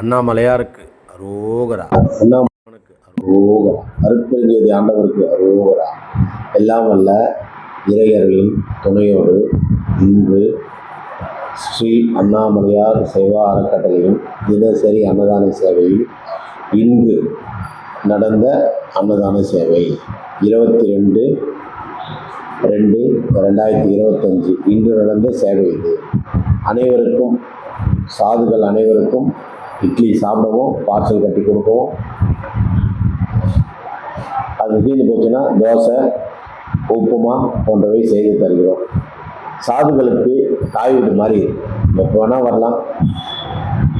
அண்ணாமலையாருக்கு அரோகரா. அண்ணாமனுக்கு அரோகரா. அருட்பெருஞ்சோதி ஆண்டவருக்கு அரோகரா. எல்லாம் வல்ல இறையர்களின் துணையோடு இன்று ஸ்ரீ அண்ணாமலையார் சேவா அறக்கட்டளையின் தினசரி அன்னதான சேவையில் இன்று நடந்த அன்னதான சேவை. இருபத்தி ரெண்டு ரெண்டு ரெண்டாயிரத்தி இருபத்தஞ்சி. இன்று நடந்த சேவை இது. அனைவருக்கும் சாதுகள் அனைவருக்கும் இட்லி சாப்பிடவும் பார்சல் கட்டி கொடுக்கவும். அது தீர்ந்து போச்சுன்னா தோசை உப்புமா போன்றவை செய்து தருகிறோம். சாதுகளுக்கு தாய் வீடு மாதிரி எப்போ வேணால் வரலாம்.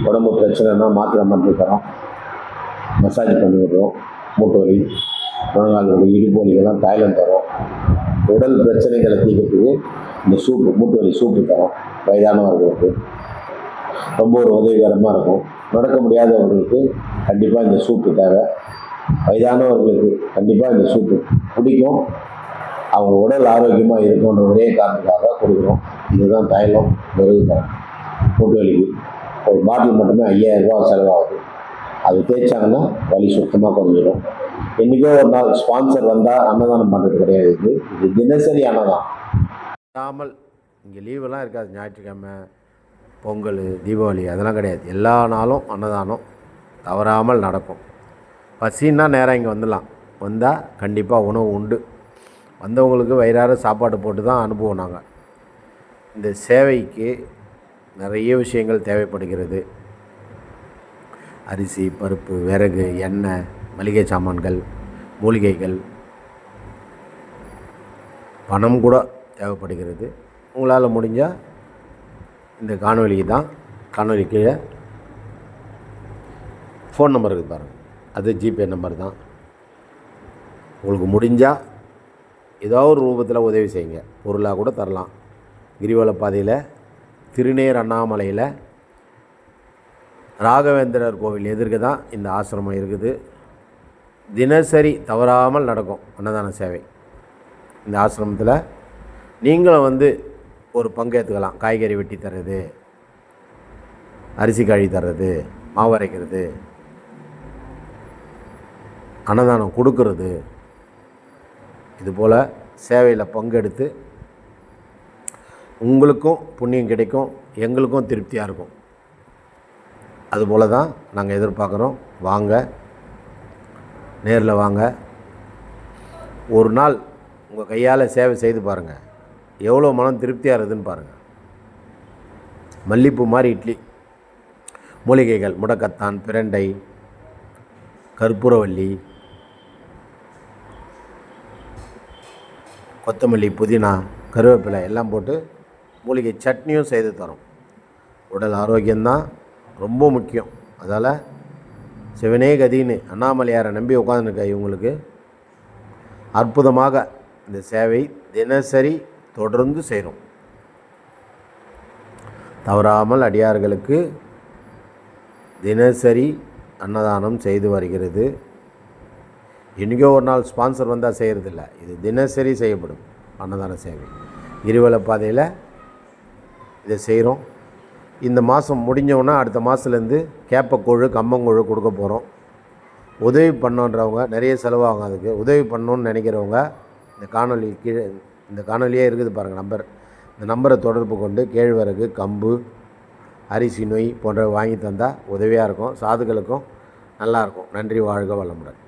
உடம்பு பிரச்சனைனா மாத்திரை மருந்து தரோம். மசாஜ் பண்ணி விடுறோம். மூட்டு வலி முழங்கால் வலி இடுப்பு வலிக்கெல்லாம் தரோம். உடல் பிரச்சனைகளை தீர்க்கிறதுக்கு இந்த சூப்பு மூட்டு வலி சூப்பு தரோம். வயதானவர்களுக்கு. ரொம்ப ஒரு உதவிகரமாக இருக்கும். நடக்க முடியாதவர்களுக்கு கண்டிப்பாக இந்த சூப்பு தேவை. வயதானவர்களுக்கு கண்டிப்பாக இந்த சூப்பு பிடிக்கும் அவங்க உடல் ஆரோக்கியமாக இருக்கும்ன்ற ஒரே காரணத்துக்காக கொடுக்குறோம். இதுதான் தைலம் விறகு தரம் வலிக்கு ஒரு பாட்டில் மட்டுமே ஐயாயிரம் செலவாகுது. அது தேய்ச்சாங்கன்னா வலி சுத்தமாக குறைஞ்சிடும் என்றைக்கோ ஒரு நாள் ஸ்பான்சர் வந்தால் அன்னதானம் பண்ணுறது கிடையாது இது. இது தினசரி அன்னதானம். இல்லாமல் இங்கே லீவெல்லாம் இருக்காது. ஞாயிற்றுக்கிழமை பொங்கல் தீபாவளி அதெல்லாம் கிடையாது. எல்லா நாளும் அன்னதானம் தவறாமல் நடக்கும். பசின்னா நேராக இங்கே வந்துடலாம். வந்தால் கண்டிப்பாக உணவு உண்டு. வந்தவங்களுக்கு வயிறார சாப்பாடு போட்டு தான் அனுப்புவோம் நாங்கள் இந்த சேவைக்கு நிறைய விஷயங்கள் தேவைப்படுகிறது. அரிசி பருப்பு விறகு எண்ணெய் மளிகை சாமான்கள் மூலிகைகள் பணம் கூட தேவைப்படுகிறது. உங்களால் முடிஞ்சால் இந்த காணொலிக்கு தான். காணொலி கீழே ஃபோன் நம்பர் இருக்குது பாருங்கள் அது ஜிபே நம்பர் தான். உங்களுக்கு முடிஞ்சால் ஏதோ ஒரு ரூபத்தில் உதவி செய்யுங்க. பொருளாக கூட தரலாம். கிரிவல பாதையில் திருநேர் அண்ணாமலையில் ராகவேந்திரர் கோவில் எதிர்க்க தான் இந்த ஆசிரமம் இருக்குது. தினசரி தவறாமல் நடக்கும் அன்னதான சேவை. இந்த ஆசிரமத்தில் நீங்களும் வந்து ஒரு பங்கேற்றுக்கலாம் காய்கறி வெட்டி தர்றது அரிசி கழி தர்றது மாவு அரைக்கிறது அன்னதானம் கொடுக்கறது. இதுபோல் சேவையில் பங்கெடுத்து உங்களுக்கும் புண்ணியம் கிடைக்கும் எங்களுக்கும் திருப்தியாக இருக்கும். அதுபோல் தான் நாங்கள் எதிர்பார்க்குறோம். வாங்க. நேரில் வாங்க. ஒரு நாள் உங்கள் கையால் சேவை செய்து பாருங்கள் எவ்வளோ மனம் திருப்தியாக இருக்குதுன்னு பாருங்கள் மல்லிப்பூ மாதிரி இட்லி மூலிகைகள் முடக்கத்தான் பிரண்டை கற்பூரவல்லி கொத்தமல்லி புதினா கருவேப்பிலை எல்லாம் போட்டு மூலிகை சட்னியும் செய்து தரும். உடல் ஆரோக்கியம்தான் ரொம்ப முக்கியம். அதால் சிவனே கதின்னு அண்ணாமலையாரை நம்பி உட்காந்துருக்க இவங்களுக்கு அற்புதமாக இந்த சேவை தினசரி தொடர்ந்து செய்கிறோம் தவறாமல் அடியார்களுக்கு தினசரி அன்னதானம் செய்து வருகிறது. என்றைக்கோ ஒரு நாள் ஸ்பான்சர் வந்தால் செய்கிறதில்ல இது தினசரி செய்யப்படும் அன்னதான சேவை. இருவல பாதையில் இதை செய்கிறோம் இந்த மாதம் முடிஞ்சோன்னா அடுத்த மாதத்துலேருந்து கேப்பக்கூழு கம்பங்கூழு கொடுக்க போகிறோம் உதவி பண்ணோன்றவங்க நிறைய செலவாகும் அதுக்கு. உதவி பண்ணணுன்னு நினைக்கிறவங்க இந்த காணொலி கீழே இந்த காணொலியே இருக்குது பாருங்கள் நம்பர். இந்த நம்பரை தொடர்பு கொண்டு கேழ்வரகு கம்பு அரிசி நொய் போன்றவை வாங்கி தந்தால் உதவியாக இருக்கும். சாதுகளுக்கும் நல்லாயிருக்கும் நன்றி வாழ்க வளமுடன்.